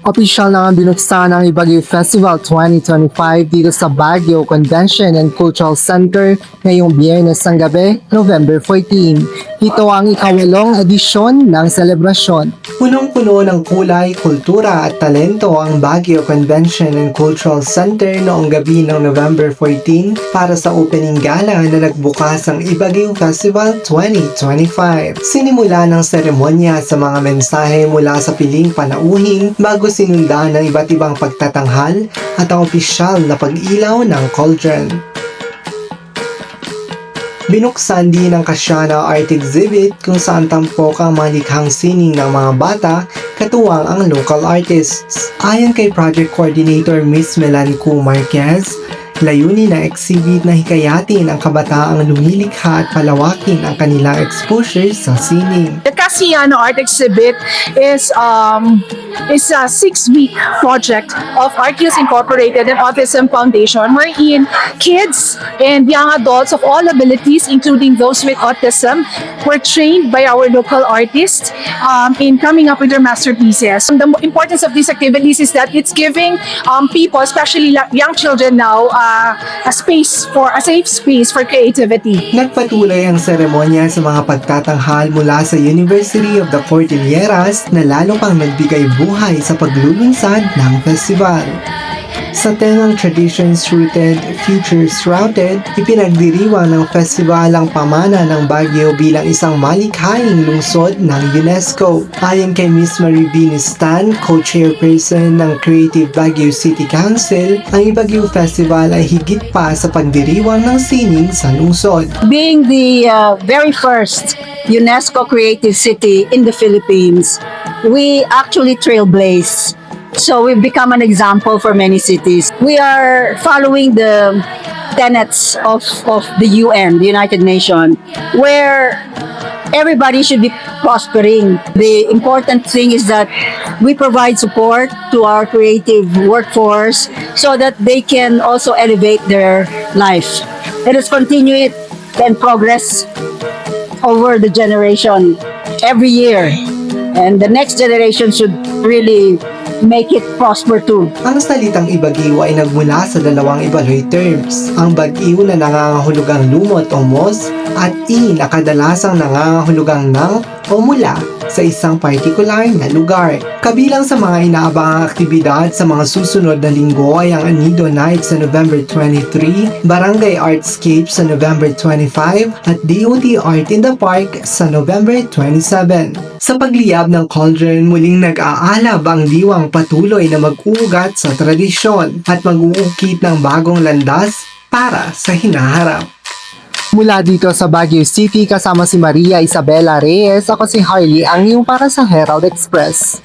Official na nga binuksan ang Ibagyo Festival 2025 dito sa Baguio Convention and Cultural Center ngayong biyernes ng gabi, November 14. Ito ang ikawalong edisyon ng selebrasyon. Punong-puno ng kulay, kultura at talento ang Baguio Convention and Cultural Center noong gabi ng November 14 para sa opening gala na nagbukas ang Ibagyo Festival 2025. Sinimula ng seremonya sa mga mensahe mula sa piling panauhin bago sinundan ng iba't ibang pagtatanghal at ang opisyal na pag-ilaw ng cauldron. Binuksan din ang Kasyana Art Exhibit kung saan tampok ang mga sining ng mga bata katuwang ang local artists. Ayon kay Project Coordinator Miss Melan Cu Marquez, layunin ng exhibit na hikayatin ang kabataang lumilikha at palawakin ang kanilang exposure sa sining. The Casiano Art Exhibit is um, is a six-week project of Arceus Incorporated and Autism Foundation, wherein kids and young adults of all abilities, including those with autism, were trained by our local artists um, in coming up with their masterpieces. The mo- importance of these activities is that it's giving um, people, especially young children now, uh, a space for a safe space for creativity. Nagpatuloy ang seremonya sa mga pagtatanghal mula sa University of the Cordilleras na lalo pang nagbigay buhay sa paglulunsad ng festival. Sa temang Traditions Rooted, Futures Routed, ipinagdiriwang ng festival ang pamana ng Baguio bilang isang malikhaing lungsod ng UNESCO. Ayon kay Miss Marie Binistan, co-chairperson ng Creative Baguio City Council, ang Ibagyo Festival ay higit pa sa pagdiriwang ng sining sa lungsod. being the uh, very first UNESCO Creative City in the Philippines, we actually trailblaze. So we've become an example for many cities. We are following the tenets of, of the UN, the United Nations, where everybody should be prospering. The important thing is that we provide support to our creative workforce so that they can also elevate their life. Let us continue it and progress over the generation every year. And the next generation should really make it prosper too. Ang salitang ibag-iw ay nagmula sa dalawang ibalhoy terms. Ang bag-iw na nangangahulugang lumot o mos at i na kadalasang nangangahulugang ng o mula sa isang partikular na lugar. Kabilang sa mga inaabangang aktibidad sa mga susunod na linggo ay ang Anido Night sa November 23, Barangay Artscape sa November 25 at DOT Art in the Park sa November 27. Sa pagliyab ng cauldron, muling nag-aalab ang diwang patuloy na mag-uugat sa tradisyon at mag-uukit ng bagong landas para sa hinaharap. Mula dito sa Baguio City kasama si Maria Isabela Reyes, ako si Harley ang iyong para sa Herald Express.